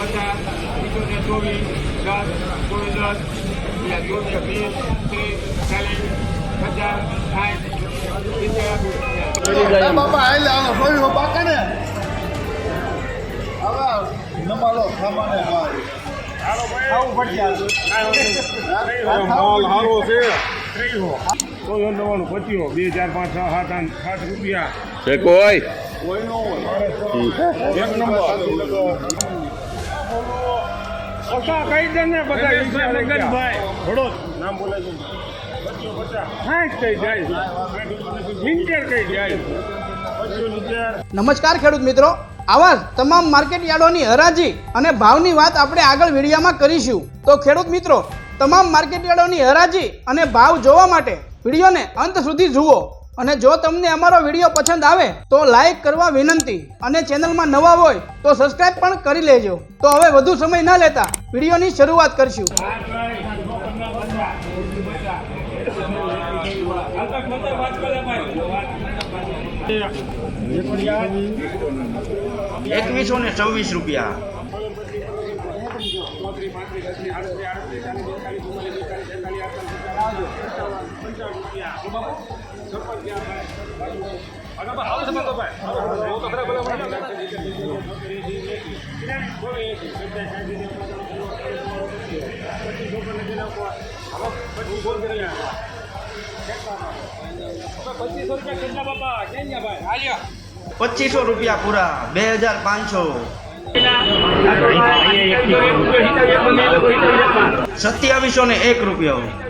પચાસ પંચોતેર ચોવીસ દસ ચોવીસ દસ એટલે ચોવીસ વીસ ત્રીસ ચાલીસ પચાસ સાઠ સિત્તેર બાપા આઈ લે આલો કોઈ હો પાકા ને હવે નમાલો સામાને ભાઈ આવું પડશે માલ સારો છે ત્રીસો કોઈ નવાનું પચીસો બે ચાર પાંચ છ સાત આઠ સાત રૂપિયા છે કોઈ કોઈનો હોય એક નંબર ઓછા કહી દે ને બધા મગનભાઈ વડોદ નામ બોલાય છે. સાઠ કઈ જાય. સિત્તેર કઈ જાય. નમસ્કાર ખેડૂત મિત્રો. આવા તમામ માર્કેટ યાર્ડોની હરાજી અને ભાવની વાત આપણે આગળ વિડીયામાં કરીશું. તો ખેડૂત મિત્રો તમામ માર્કેટ યાર્ડોની હરાજી અને ભાવ જોવા માટે વિડીયોને અંત સુધી જુઓ. અને જો તમને અમારો વીડિયો પસંદ આવે તો લાઈક કરવા વિનંતી. અને ચેનલમાં નવા હોય તો સબસ્ક્રાઇબ પણ કરી લેજો. તો હવે વધુ સમય ન લેતા વિડીયોની શરૂઆત કરશું. એકવીસો ને છવ્વીસ રૂપિયા. પચીસો રૂપિયા પૂરા બે હજાર પાંચસો. સત્યાવીસો ને એક રૂપિયો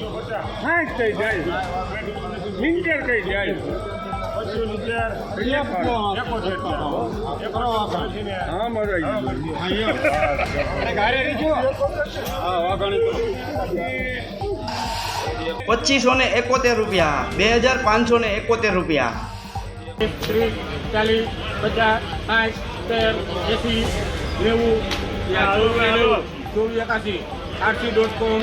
સાઠ થઈ જાય. સિત્તેર થઈ જાય. હા મજા પચીસો ને એકોતેર રૂપિયા. બે હજાર પાંચસો ને એકોતેર રૂપિયા. ત્રીસ ચાલીસ પચાસ સાઠ તેર એસી નેવું ચોવીસ એકાસી આરસી ડોટ કોમ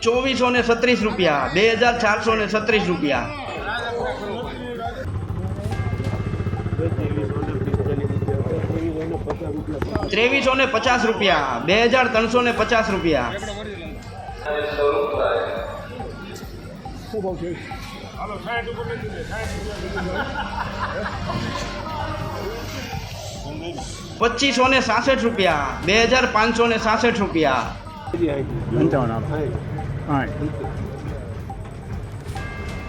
ચોવીસો ને છત્રીસ રૂપિયા બે હજાર ચારસો ને છત્રીસ રૂપિયા. ત્રેવીસો ને પચાસ રૂપિયા બે હજાર ત્રણસો ને પચાસ રૂપિયા પચીસો ને સાસઠ રૂપિયા. બે હજાર પાંચસો ને સાસઠ રૂપિયા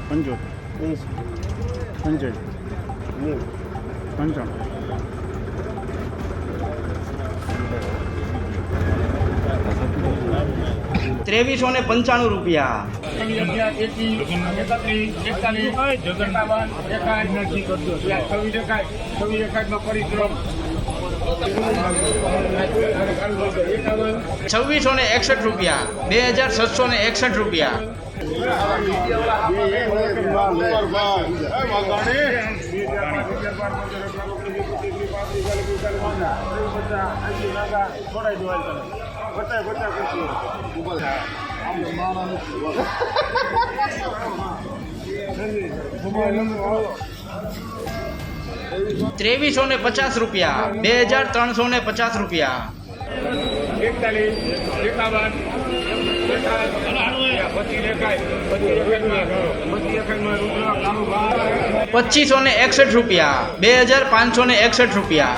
પંચોતેર. પંચોતેર. પંચાવન. ત્રેવીસો ને પંચાણું રૂપિયા. છવ્વીસો ને એકસઠ રૂપિયા. બે હજાર છસો ને એકસઠ રૂપિયા. ત્રેવીસો ને પચાસ રૂપિયા બે હજાર ત્રણસો ને પચાસ રૂપિયા. એકતાલીસ એકાવન પચીસ ને એકસઠ રૂપિયા. બે હજાર પાંચસો ને એકસઠ રૂપિયા.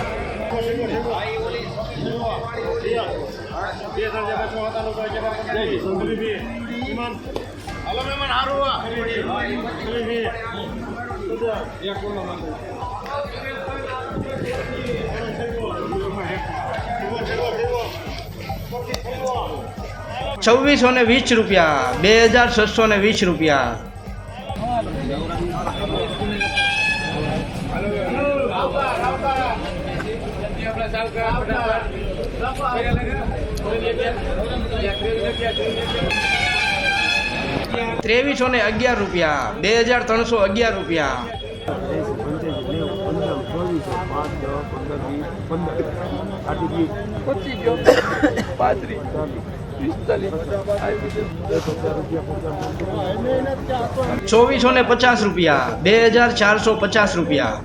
હાલો મહેમાન હારું છવ્વીસો ને વીસ રૂપિયા, બે હજાર છસો ને વીસ રૂપિયા. ત્રેવીસો ને અગિયાર રૂપિયા, બે હજાર ત્રણસો અગિયાર રૂપિયા. ચોવીસો ને પચાસ રૂપિયા. બે હજાર ચારસો પચાસ રૂપિયા.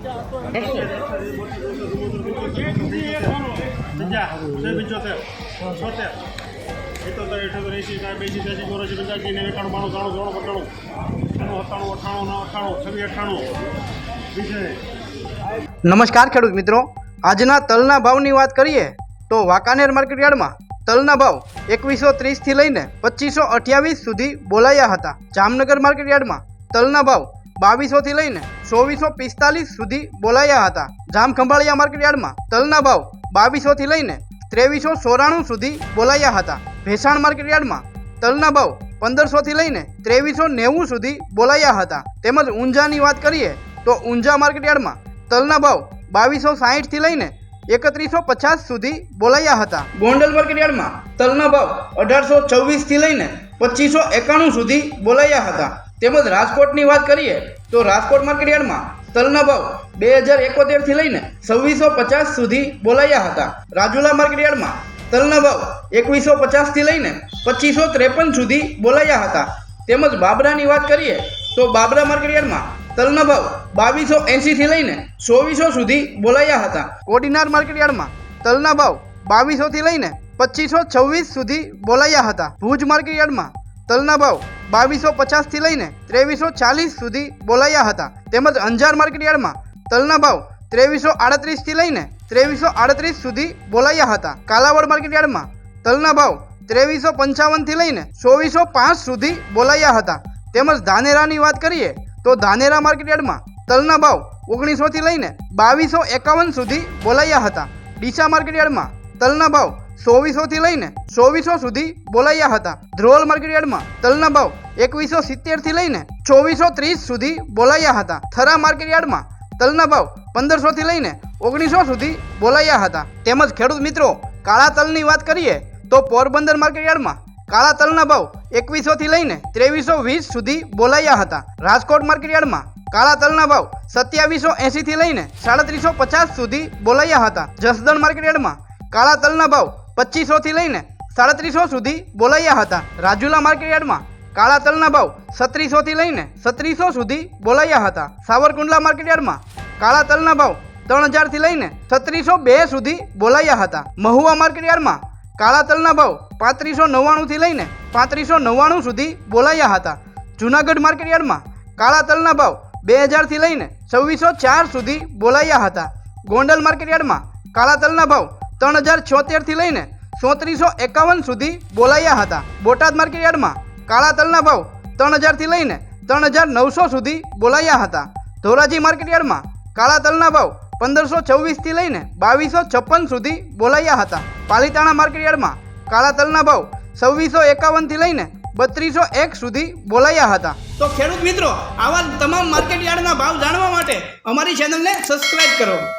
નમસ્કાર ખેડૂત મિત્રો. આજના તલના ભાવની વાત કરીએ તો વાંકાનેર માર્કેટ યાર્ડમાં તલના ભાવ એકવીસો ત્રીસથી લઈને પચીસો અઠ્યાવીસ સુધી બોલાયા હતા. જામનગર માર્કેટ યાર્ડમાં તલના ભાવ બાવીસોથી લઈને ચોવીસો પિસ્તાલીસ સુધી બોલાયા હતા. જામખંભાળિયા માર્કેટ યાર્ડમાં તલના ભાવ બાવીસોથી લઈને ત્રેવીસો ચોરાણું સુધી બોલાયા હતા. ભેસાણ માર્કેટ યાર્ડમાં તલના ભાવ પંદરસોથી લઈને ત્રેવીસો નેવું સુધી બોલાયા હતા. તેમજ ઊંઝાની વાત કરીએ તો ઊંઝા માર્કેટ યાર્ડમાં તલના ભાવ બાવીસો સાહીઠથી લઈને એકત્રીસો પચાસ સુધી બોલાયા હતા. ગોંડલ માર્કેટ યાર્ડમાં તલના ભાવ અઢારસો છવ્વીસથી લઈને પચીસો એકાણું સુધી બોલાયા હતા. તેમજ રાજકોટની વાત કરીએ તો રાજકોટ માર્કેટયાર્ડમાં તલના ભાવ બે હજાર એકોતેરથી લઈને છવ્વીસો પચાસ સુધી બોલાયા હતા. રાજુલા માર્કેટયાર્ડમાં તલના ભાવ એકવીસો પચાસથી લઈને પચીસો ત્રેપન સુધી બોલાયા હતા. તેમજ બાબરાની વાત કરીએ તો બાબરા માર્કેટ યાર્ડમાં તલના ભાવ બાવીસો એંશીથી લઈને ચોવીસો સુધી બોલાયા હતા. કોડીનાર માર્કેટ યાર્ડમાં તલના ભાવ બાવીસોથી લઈને પચીસો છવ્વીસ સુધી બોલાયા હતા. ભુજ માર્કેટ યાર્ડમાં તલના ભાવ બાવીસો પચાસથી લઈને ત્રેવીસો ચાલીસ સુધી બોલાયા હતા. તેમજ અંજાર માર્કેટ યાર્ડમાં તલના ભાવ ત્રેવીસો આડત્રીસથી લઈને ત્રેવીસો આડત્રીસ સુધી બોલાયા હતા. કાલાવડ માર્કેટ યાર્ડમાં તલના ભાવ ત્રેવીસો પંચાવનથી લઈને ચોવીસો પાંચ સુધી બોલાયા હતા. તેમજ ધાનેરાની વાત કરીએ તો ધાનેરા માર્કેટયાર્ડમાં તલના ભાવ ઓગણીસોથી લઈને બાવીસો એકાવન સુધી બોલાયા હતા. ડીસા માર્કેટ યાર્ડમાં તલના ભાવ ચોવીસોથી લઈને ચોવીસો સુધી બોલાયા હતા. ધ્રોલ માર્કેટયાર્ડમાં તલના ભાવ એકવીસો સિત્તેરથી લઈને ચોવીસો ત્રીસ સુધી બોલાયા હતા. થરા માર્કેટ યાર્ડમાં તલના ભાવ પંદરસોથી લઈને ઓગણીસો સુધી બોલાયા હતા. તેમજ ખેડૂત મિત્રો, કાળા તલની વાત કરીએ તો પોરબંદર માર્કેટ યાર્ડમાં કાળા તલના ભાવ એકવીસોથી લઈને ત્રેવીસો વીસ સુધી બોલાયા હતા. રાજકોટ માર્કેટ યાર્ડમાં કાળા તલના ભાવ સત્યાવીસો એંશીથી લઈને સાડત્રીસો પચાસ સુધી બોલાયા હતા. જસદણ માર્કેટ યાર્ડમાં કાળા તલના ભાવ પચીસોથી લઈને સાડત્રીસો સુધી બોલાયા હતા. રાજુલા માર્કેટ યાર્ડમાં કાળા તલના ભાવ સત્રીસોથી લઈને સત્રીસો સુધી બોલાયા હતા. સાવરકુંડલા માર્કેટ યાર્ડમાં કાળા તલના ભાવ ત્રણ હજારથી લઈને સત્રીસો બે સુધી બોલાયા હતા. મહુવા માર્કેટ યાર્ડમાં કાળા તલના ભાવ પાંત્રીસો નવ્વાણુંથી લઈને પાંત્રીસો નવ્વાણું સુધી બોલાયા હતા. જુનાગઢ માર્કેટ યાર્ડમાં કાળા તલના ભાવ બે હજારથી લઈને છવ્વીસો ચાર સુધી બોલાયા હતા. ગોંડલ માર્કેટ યાર્ડમાં કાળા તલના ભાવ ત્રણ હજાર છોતેરથી લઈને ચોત્રીસો એકાવન સુધી બોલાયા હતા. બોટાદ માર્કેટ યાર્ડમાં કાળા તલના ભાવ ત્રણ હજારથી લઈને ત્રણ હજાર નવસો સુધી બોલાયા હતા. ધોરાજી માર્કેટ યાર્ડમાં કાળા તલના ભાવ પંદરસો છવ્વીસથી લઈને બાવીસો છપ્પન સુધી બોલાયા હતા. પાલીતાણા માર્કેટ યાર્ડમાં કાળા તલના ભાવ છવ્વીસો એકાવનથી લઈને બત્રીસો એક સુધી બોલાયા હતા. તો ખેડૂત મિત્રો, આવા તમામ માર્કેટ યાર્ડના ભાવ જાણવા માટે અમારી ચેનલને સબસ્ક્રાઇબ કરો.